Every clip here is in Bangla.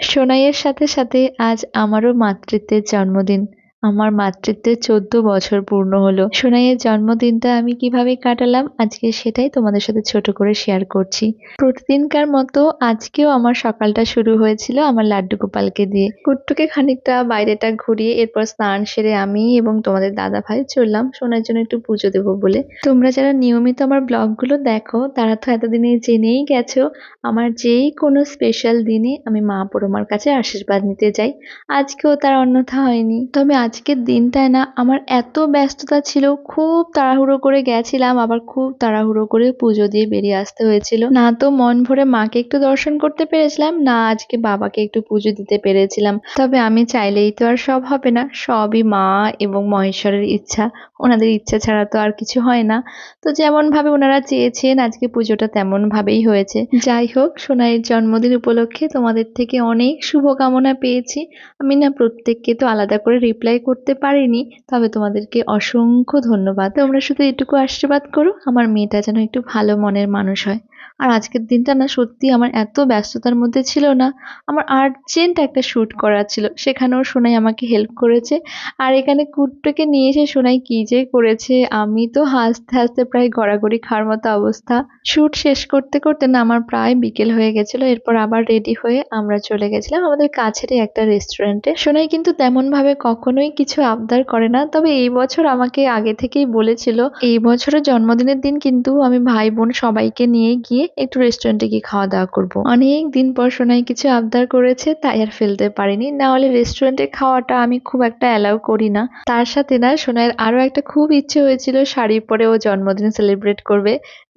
সোনাইয়ের সাথে সাথে আজ আমারও মাতৃত্বের জন্মদিন। আমার মাতৃত্বের চোদ্দ বছর পূর্ণ হলো। সোনাইয়ের জন্মদিনটা আমি কীভাবে কাটালাম, আজকে সেটাই তোমাদের সাথে ছোট করে শেয়ার করছি। প্রতিদিনকার মতো আজকেও আমার সকালটা শুরু হয়েছিল আমার লাড্ডু গোপালকে দিয়ে। কুট্টুকে খানিকটা বাইরেটা ঘুরিয়ে এরপর স্নান সেরে আমি এবং তোমাদের দাদা ভাই চললাম সোনার জন্য একটু পুজো দেবো বলে। তোমরা যারা নিয়মিত আমার ব্লগগুলো দেখো, তারা তো এতদিনে জেনেই গেছো, আমার যেই কোনো স্পেশাল দিনে আমি মা পরমার কাছে আশীর্বাদ নিতে যাই। আজকেও তার অন্যথা হয়নি। তবে আজকের দিনটায় না আমার এত ব্যস্ততা ছিল, খুব তাড়াহুড়ো করে গেছিলাম, আবার খুব তাড়াহুড়ো করে পুজো দিয়ে বেরিয়ে আসতে হয়েছিল। না তো মন ভরে মাকে একটু দর্শন করতে পেরেছিলাম, না আজকে বাবাকে একটু পুজো দিতে পেরেছিলাম। তবে আমি চাইলেই তো আর সব হবে না, সবই মা এবং মহেশ্বরের ইচ্ছা। ওনাদের ইচ্ছা ছাড়া তো আর কিছু হয় না। তো যেমনভাবে ওনারা চেয়েছেন, আজকে পুজোটা তেমনভাবেই হয়েছে। যাই হোক, সোনাইয়ের জন্মদিন উপলক্ষে তোমাদের থেকে অনেক শুভকামনা পেয়েছি। আমি না প্রত্যেককে তো আলাদা করে রিপ্লাই করতে পারিনি, তবে তোমাদেরকে অসংখ্য ধন্যবাদ। তোমরা শুধু এটুকু আশীর্বাদ করো, আমার মেয়েটা যেন একটু ভালো মনের মানুষ হয়। আর আজকের দিনটা না সত্যি আমার এত ব্যস্ততার মধ্যে ছিল না, আমার আর্জেন্ট একটা শ্যুট করার ছিল, সেখানেও সোনাই আমাকে হেল্প করেছে। আর এখানে কুট্টুকে নিয়ে এসে সোনাই কী যে করেছে, আমি তো হাসতে হাসতে প্রায় গড়াগড়ি খাওয়ার মতো অবস্থা। শ্যুট শেষ করতে করতে না আমার প্রায় বিকেল হয়ে গেছিল, এরপর আবার রেডি হয়ে আমরা চলে গেছিলাম আমাদের কাছেরই একটা রেস্টুরেন্টে সোনাই কিন্তু তেমনভাবে কখনোই কিছু আবদার করে না। তবে এই বছর আমাকে আগে থেকেই বলেছিল, এই বছরের জন্মদিনের দিন কিন্তু আমি ভাই বোন সবাইকে নিয়ে গিয়ে একটু রেস্টুরেন্টে গিয়ে খাওয়া দাওয়া করব। অনেক দিন পর সোনাই কিছু আবদার করেছে, তাই আর ফেলতে পারিনি। না হলে রেস্টুরেন্টে খাওয়াটা আমি খুব একটা অ্যালাউ করি না। তার সাথে না সোনাইয়ের আরও একটা খুব ইচ্ছে হয়েছিল শাড়ি পরে ও জন্মদিন সেলিব্রেট করবে।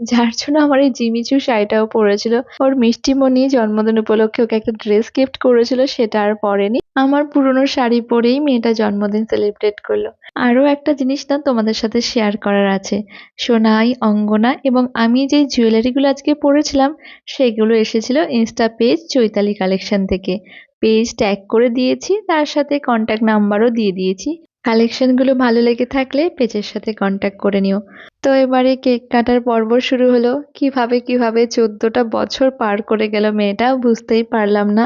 যার জন্য আমার এই জিমিচু শাড়িটাও পরেছিল। ওর মিষ্টিমণি জন্মদিন উপলক্ষে ওকে একটা ড্রেস গিফট করেছিল, সেটা আর পরেনি। আমার পুরনো শাড়ি পরেই মেয়েটা জন্মদিন সেলিব্রেট করল। আরও একটা জিনিস না তোমাদের সাথে শেয়ার করার আছে। সোনাই, অঙ্গনা এবং আমি যে জুয়েলারিগুলো আজকে পরেছিলাম, সেগুলো এসেছিল ইনস্টা পেজ চৈতালি কালেকশন থেকে। পেজ ট্যাগ করে দিয়েছি, তার সাথে কন্ট্যাক্ট নাম্বারও দিয়ে দিয়েছি। কালেকশনগুলো ভালো লেগে থাকলে পেজের সাথে কন্ট্যাক্ট করে নিও। তো এবারে কেক কাটার পর্ব শুরু হলো। কীভাবে কীভাবে চোদ্দটা বছর পার করে গেল মেয়েটা বুঝতেই পারলাম না।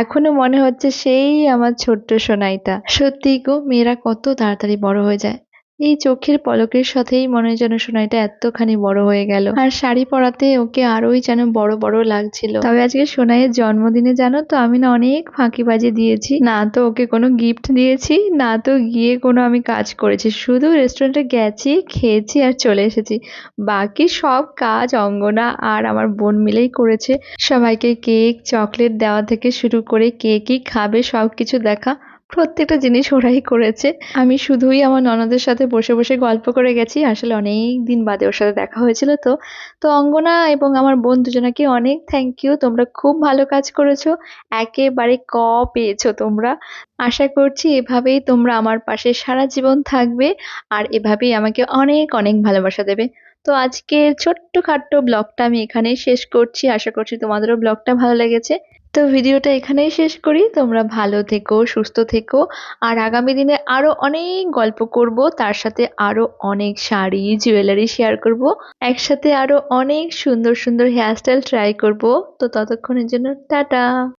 এখনও মনে হচ্ছে সেই আমার ছোট্ট সোনাইটা। সত্যি গো, মেয়েরা কত তাড়াতাড়ি বড় হয়ে যায়। এই চোখের পলকের সাথেই মনে যেন সোনাইটা এতখানি বড় হয়ে গেল। আর শাড়ি পরাতে ওকে আরোই যেন বড় বড় লাগছিল। তবে আজকে সোনাইয়ের জন্মদিনে জানো তো আমি না অনেক ফাঁকিবাজি দিয়েছি। না তো ওকে কোনো গিফট দিয়েছি, না তো গিয়ে কোনো আমি কাজ করেছি। শুধু রেস্টুরেন্টে গেছি, খেয়েছি আর চলে এসেছি। বাকি সব কাজ অঙ্গনা আর আমার বোন মিলেই করেছে। সবাইকে কেক, চকলেট দেওয়া থেকে শুরু করে কে কি খাবে সব কিছু দেখা। প্রত্যেকটা জিনিস ওরাই করেছে। আমি শুধুই আমার ননদের সাথে বসে বসে গল্প করে গেছি, আসলে অনেক দিন বাদে ওর সাথে দেখা হয়েছিল তো। তো অঙ্গনা এবং আমার বোন দুজনাকে অনেক থ্যাংক ইউ তোমরা খুব ভালো কাজ করেছ, একেবারে ক পেয়েছ তোমরা। আশা করছি এভাবেই তোমরা আমার পাশে সারা জীবন থাকবে আর এভাবেই আমাকে অনেক অনেক ভালোবাসা দেবে। তো আজকের ছোট্ট খাট্ট ব্লগটা আমি এখানেই শেষ করছি। আশা করছি তোমাদেরও ব্লগটা ভালো লেগেছে। তো ভিডিওটা এখানেই শেষ করি। তোমরা ভালো থেকো, সুস্থ থেকো। আর আগামী দিনে আরও অনেক গল্প করব। তার সাথে আরও অনেক শাড়ি, জুয়েলারি শেয়ার করব। একসাথে আরও অনেক সুন্দর সুন্দর হেয়ারস্টাইল ট্রাই করব। তো ততক্ষণের জন্য টাটা!